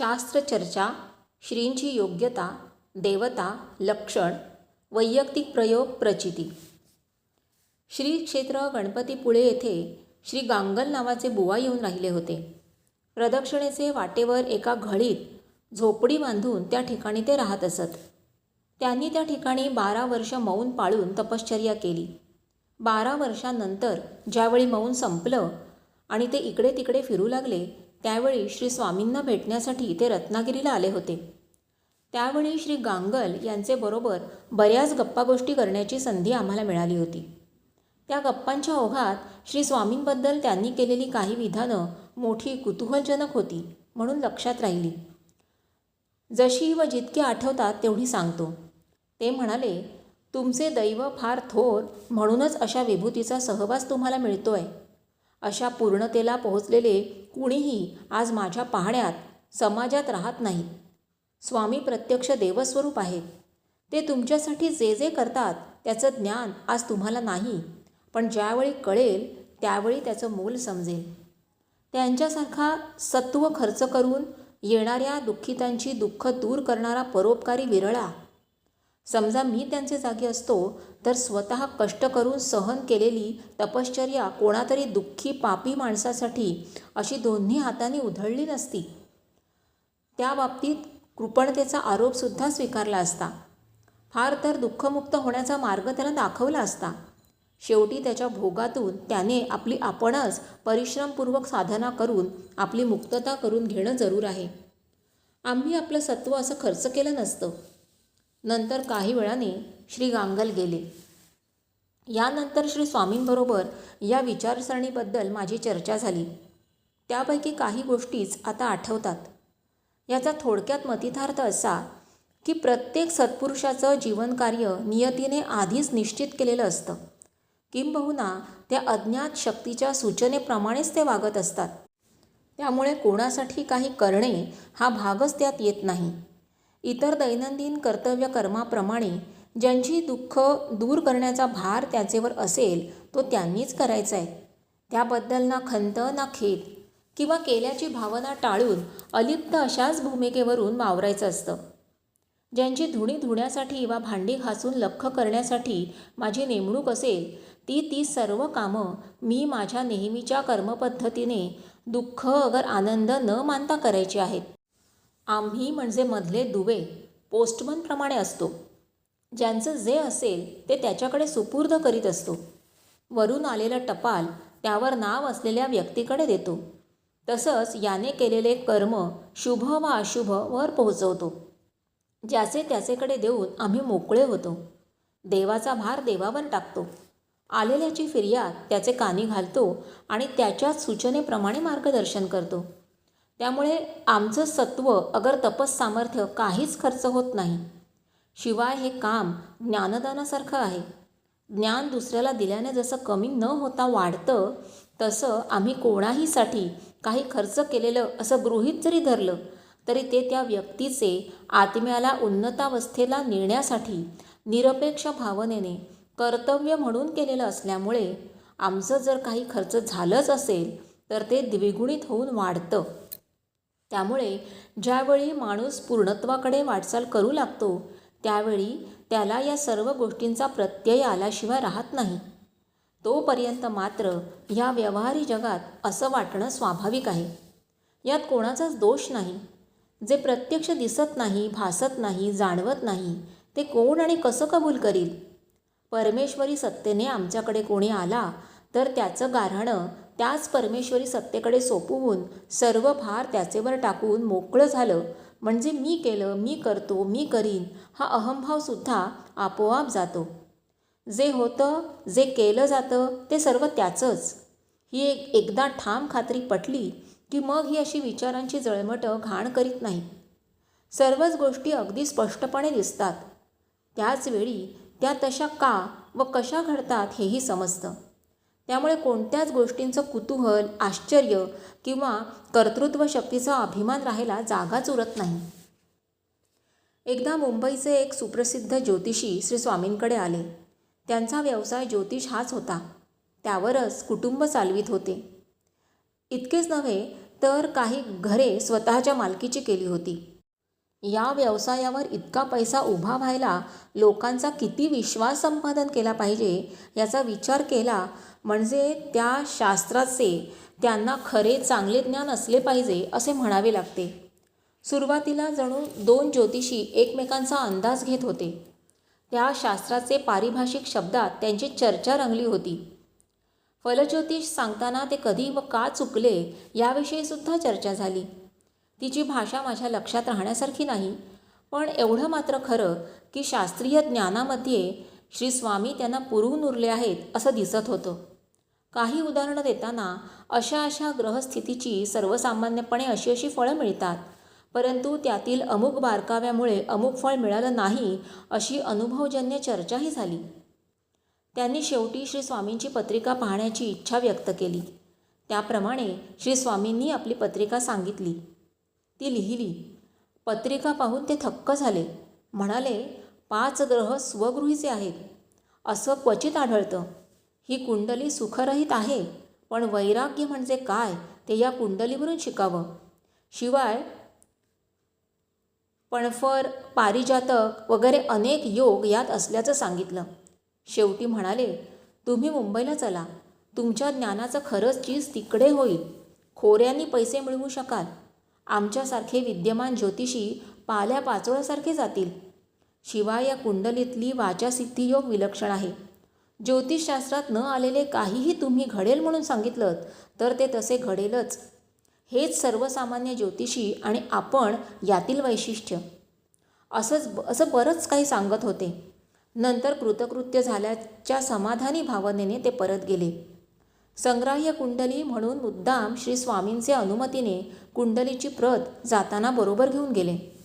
शास्त्रचर्चा श्रींची योग्यता देवता लक्षण वैयक्तिक प्रयोग प्रचिती. श्री क्षेत्र गणपतीपुळे येथे श्री गांगल नावाचे बुवा येऊन राहिले होते. प्रदक्षिणेचे वाटेवर एका घळीत झोपडी बांधून त्या ठिकाणी ते राहत असत. त्यांनी त्या ठिकाणी बारा वर्ष मौन पाळून तपश्चर्या केली. बारा वर्षानंतर ज्यावेळी मौन संपलं आणि ते इकडे तिकडे फिरू लागले त्यावेळी श्री स्वामींना भेटण्यासाठी ते रत्नागिरीला आले होते. त्यावेळी श्री गांगल यांचे बरोबर बऱ्याच गप्पा गोष्टी करण्याची संधी आम्हाला मिळाली होती. त्या गप्पांच्या ओघात श्री स्वामींबद्दल त्यांनी केलेली काही विधानं मोठी कुतूहलजनक होती म्हणून लक्षात राहिली. जशी व जितकी आठवतात तेवढी सांगतो. ते म्हणाले तुमचे दैव फार थोर म्हणूनच अशा विभूतीचा सहवास तुम्हाला मिळतो आहे अशा पूर्णतेला पोहोचलेले कुणीही आज माझ्या पाहण्यात समाजात राहत नाहीत स्वामी प्रत्यक्ष देवस्वरूप आहेत. ते तुमच्यासाठी जे जे करतात त्याचं ज्ञान आज तुम्हाला नाही पण ज्यावेळी कळेल त्यावेळी त्याचं मोल समजेल. त्यांच्यासारखा सत्व खर्च करून येणाऱ्या दुःखितांची दुःख दूर करणारा परोपकारी विरळा समजा मी त्यांचे जागी असतो तर स्वतः कष्ट करून सहन केलेली तपश्चर्या कोणातरी दुःखी पापी माणसासाठी अशी दोन्ही हातांनी उधळली नसती. त्या बाबतीत कृपणतेचा आरोपसुद्धा स्वीकारला असता. फार तर दुःखमुक्त होण्याचा मार्ग त्याला दाखवला असता. शेवटी त्याच्या भोगातून त्याने आपली आपणच परिश्रमपूर्वक साधना करून आपली मुक्तता करून घेणं जरूर आहे. आम्ही आपलं सत्व असं खर्च केलं नसतं. नंतर काही वेळाने श्री गांगल गेले. यानंतर श्री स्वामींबरोबर या विचारसरणीबद्दल माझी चर्चा झाली. त्यापैकी काही गोष्टीच आता आठवतात. याचा थोडक्यात मतितार्थ असा की प्रत्येक सत्पुरुषाचं जीवनकार्य नियतीने आधीच निश्चित केलेलं असतं. किंबहुना त्या अज्ञात शक्तीच्या सूचनेप्रमाणेच ते वागत असतात. त्यामुळे कोणासाठी काही करणे हा भागच त्यात येत नाही. इतर दैनंदिन कर्तव्य कर्माप्रमाणे ज्यांची दुःख दूर करण्याचा भार त्याचेवर असेल तो त्यांनीच करायचा आहे. त्याबद्दल ना खंत ना खेद किंवा केल्याची भावना टाळून अलिप्त अशाच भूमिकेवरून वावरायचं असतं. ज्यांची धुणी धुण्यासाठी वा भांडी घासून लख्ख करण्यासाठी माझी नेमणूक असेल ती ती सर्व कामं मी माझ्या नेहमीच्या कर्मपद्धतीने दुःख अगर आनंद न मानता करायची आहेत. आम्ही म्हणजे मधले दुवे पोस्टमनप्रमाणे असतो. ज्यांचं जे असेल ते त्याच्याकडे सुपूर्द करीत असतो. वरून आलेलं टपाल त्यावर नाव असलेल्या व्यक्तीकडे देतो. तसंच याने केलेले कर्म शुभ व अशुभ वर पोहोचवतो. ज्याचे त्याचेकडे देऊन आम्ही मोकळे होतो. देवाचा भार देवावर टाकतो. आलेल्याची फिर्याद त्याचे कानी घालतो आणि त्याच्या सूचनेप्रमाणे मार्गदर्शन करतो. त्यामुळे आमचं सत्व अगर तपस सामर्थ्य काहीच खर्च होत नाही. शिवाय हे काम ज्ञानदानासारखं आहे. ज्ञान दुसऱ्याला दिल्याने जसं कमी न होता वाढतं तसं आम्ही कोणाहीसाठी काही खर्च केलेलं असं गृहीत जरी धरलं तरी ते त्या व्यक्तीचे आत्म्याला उन्नतावस्थेला नेण्यासाठी निरपेक्ष भावनेने कर्तव्य म्हणून केलेलं असल्यामुळे आमचं जर काही खर्च झालंच असेल तर ते द्विगुणित होऊन वाढतं. त्यामुळे ज्यावेळी माणूस पूर्णत्वाकडे वाटचाल करू लागतो त्यावेळी त्याला या सर्व गोष्टींचा प्रत्यय आल्याशिवाय राहत नाही. तोपर्यंत मात्र ह्या व्यवहारी जगात असं वाटणं स्वाभाविक आहे. यात कोणाचाच दोष नाही. जे प्रत्यक्ष दिसत नाही भासत नाही जाणवत नाही ते कोण आणि कसं कबूल करील? परमेश्वरी सत्तेने आमच्याकडे कोणी आला तर त्याचं गारहाणं त्याच परमेश्वरी सत्तेकडे सोपवून सर्व भार त्याचेवर टाकून मोकळं झालं. म्हणजे मी केलं मी करतो मी करीन हा अहंभावसुद्धा आपोआप जातो. जे होतं जे केलं जातं ते सर्व त्याचंच. ही एक एकदा ठाम खात्री पटली की मग ही अशी विचारांची जळमटं घाण करीत नाही. सर्वच गोष्टी अगदी स्पष्टपणे दिसतात. त्याचवेळी त्या तशा का व कशा घडतात हेही समजतं. त्यामुळे कोणत्याच गोष्टींचं कुतूहल आश्चर्य किंवा कर्तृत्व शक्तीचा अभिमान राहायला जागाच उरत नाही. एकदा मुंबईचे एक सुप्रसिद्ध ज्योतिषी श्री स्वामींकडे आले. त्यांचा व्यवसाय ज्योतिष हाच होता. त्यावरच कुटुंब चालवित होते. इतकेच नव्हे तर काही घरे स्वतःच्या मालकीची केली होती. या व्यवसायावर इतका पैसा उभा व्हायला लोकांचा किती विश्वास संपादन केला पाहिजे याचा विचार केला म्हणजे त्या शास्त्राचे त्यांना खरे चांगले ज्ञान असले पाहिजे असे म्हणावे लागते. सुरुवातीला जणू दोन ज्योतिषी एकमेकांचा अंदाज घेत होते. त्या शास्त्राचे पारिभाषिक शब्दात त्यांची चर्चा रंगली होती. फलज्योतिष सांगताना ते कधी व का चुकले याविषयीसुद्धा चर्चा झाली. तिची भाषा माझ्या लक्षात राहण्यासारखी नाही. पण एवढं मात्र खरं की शास्त्रीय ज्ञानामध्ये श्री स्वामी त्यांना पुरवून उरले आहेत असं दिसत होतं. काही उदाहरणं देताना अशा अशा ग्रहस्थितीची सर्वसामान्यपणे अशी अशी फळं मिळतात. परंतु त्यातील अमुक बारकाव्यामुळे अमुक फळ मिळालं नाही अशी अनुभवजन्य चर्चाही झाली. त्यांनी शेवटी श्री स्वामींची पत्रिका पाहण्याची इच्छा व्यक्त केली. त्याप्रमाणे श्री स्वामींनी आपली पत्रिका सांगितली. ती लिहिली. पत्रिका पाहून ते थक्क झाले. म्हणाले पाच ग्रह स्वगृहीचे आहेत. असं क्वचित आढळतं. ही कुंडली सुखरहित आहे पण वैराग्य म्हणजे काय ते या कुंडलीवरून शिकावं. शिवाय पणफर पारिजातक वगैरे अनेक योग यात असल्याचं सांगितलं. शेवटी म्हणाले तुम्ही मुंबईला चला. तुमच्या ज्ञानाचं खरंच चीज तिकडे होईल. खोऱ्यांनी पैसे मिळवू शकाल. आमच्यासारखे विद्यमान ज्योतिषी पाल्या पाचोळ्यासारखे जातील. शिवाय या कुंडलीतली वाचासिद्धियोग विलक्षण आहे. ज्योतिषशास्त्रात न आलेले काहीही तुम्ही घडेल म्हणून सांगितलं तर ते तसे घडेलच. हेच सर्वसामान्य ज्योतिषी आणि आपण यातील वैशिष्ट्य. असंच असं बरंच काही सांगत होते. नंतर कृतकृत्य झाल्याच्या समाधानी भावनेने ते परत गेले. संग्राह्य कुंडली म्हणून मुद्दाम श्री स्वामींचे अनुमतीने कुंडलीची प्रत जाताना बरोबर घेऊन गेले.